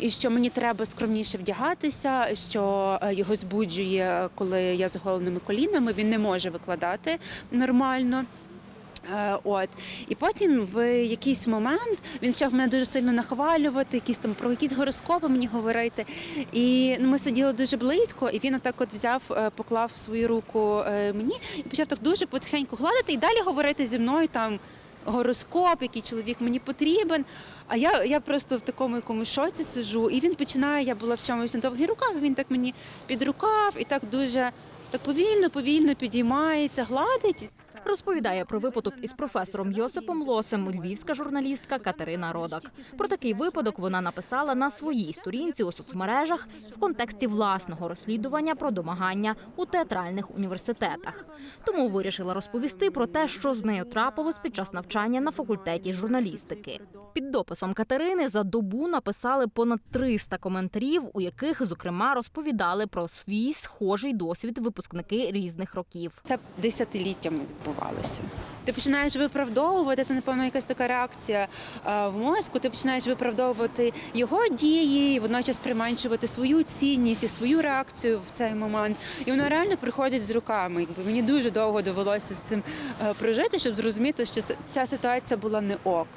І що мені треба скромніше вдягатися, що е, його збуджує, коли я з голеними колінами, він не може викладати нормально. Е, От і потім в якийсь момент він почав мене дуже сильно нахвалювати, якісь там про якісь гороскопи мені говорити. І ну, ми сиділи дуже близько, і він отак от взяв, е, поклав свою руку мені і почав так дуже потихеньку гладити і далі говорити зі мною там гороскоп, який чоловік мені потрібен. А я, я просто в такому якомусь шоці сижу, і він починає, я була в чомусь на довгих руках, він так мені під рукав і так дуже так повільно, повільно підіймається, гладить. Розповідає про випадок із професором Йосипом Лосем львівська журналістка Катерина Родак. Про такий випадок вона написала на своїй сторінці у соцмережах в контексті власного розслідування про домагання у театральних університетах. Тому вирішила розповісти про те, що з нею трапилось під час навчання на факультеті журналістики. Під дописом Катерини за добу написали понад 300 коментарів, у яких зокрема розповідали про свій схожий досвід випускники різних років. Це десятиліттями відбувалося. Ти починаєш виправдовувати, це напевно якась така реакція е, в мозку. Ти починаєш виправдовувати його дії, і водночас применшувати свою цінність і свою реакцію в цей момент. І воно реально приходить з руками. Якби мені дуже довго довелося з цим е, прожити, щоб зрозуміти, що ця ситуація була не ок.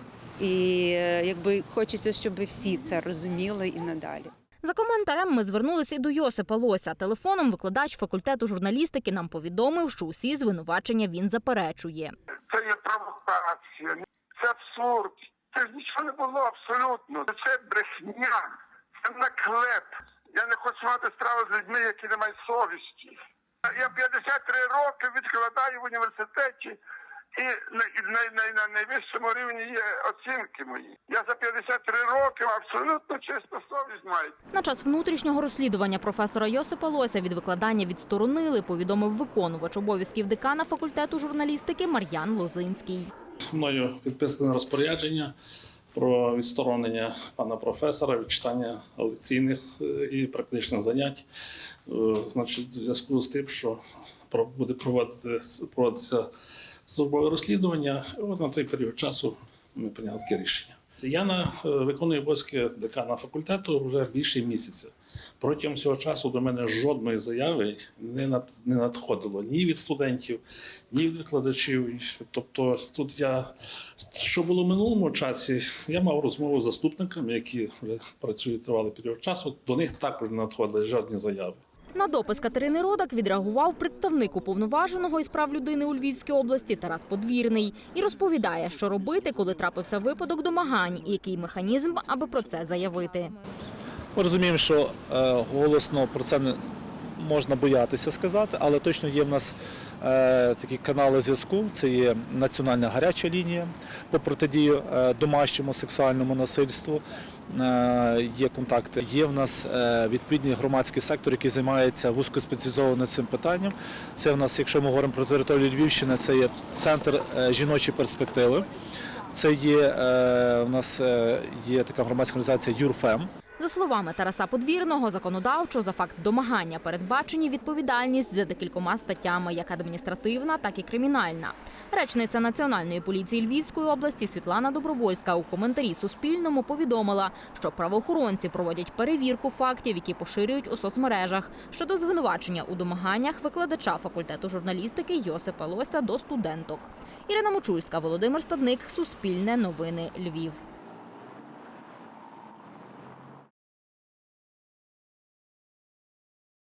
І е, якби хочеться, щоб всі це розуміли і надалі. За коментарем ми звернулися і до Йосипа Лося. Телефоном викладач факультету журналістики нам повідомив, що усі звинувачення він заперечує. Це є провокація, це абсурд. Це ж нічого не було абсолютно. Це брехня, це наклеп. Я не хочу мати справу з людьми, які не мають совісті. Я 53 роки відкладаю в університеті, і на, на, на, на найвищому рівні є оцінки мої. Я за 53 роки абсолютно чисту совість маю. На час внутрішнього розслідування професора Йосипа Лося від викладання відсторонили, повідомив виконувач обов'язків декана факультету журналістики Мар'ян Лозинський. мною підписане розпорядження про відсторонення пана професора від читання лекційних е, і практичних занять. Е, Значить, в зв'язку з тим, що про- буде проводити, проводитися службове розслідування, от на той період часу ми прийняли таке рішення. Я на е, виконую обов'язки декана факультету вже більше місяця. Протягом цього часу до мене жодної заяви не над- не надходило ні від студентів, ні від викладачів. Тобто тут я що було в минулому часі, я мав розмову з заступниками, які вже працюють тривалий період часу. До них також не надходили жодні заяви. На допис Катерини Родак відреагував представник уповноваженого із прав людини у Львівській області Тарас Подвірний і розповідає, що робити, коли трапився випадок домагань, і який механізм, аби про це заявити. Ми розуміємо, що е, голосно про це не можна боятися сказати, але точно є в нас е, такі канали зв'язку. Це є національна гаряча лінія по протидії е, домашньому сексуальному насильству. Е, є контакти. Є в нас е, відповідний громадський сектор, який займається вузькоспеціалізовано цим питанням. Це в нас, якщо ми говоримо про територію Львівщини, це є центр е, жіночої перспективи. Це є в нас є така громадська організація ЮРФЕМ. За словами Тараса Подвірного, законодавчо за факт домагання передбачені відповідальність за декількома статтями, як адміністративна, так і кримінальна. Речниця Національної поліції Львівської області Світлана Добровольська у коментарі Суспільному повідомила, що правоохоронці проводять перевірку фактів, які поширюють у соцмережах щодо звинувачення у домаганнях викладача факультету журналістики Йосипа Лося до студенток. Ірина Мочульська, Володимир Стадник, Суспільне новини Львів.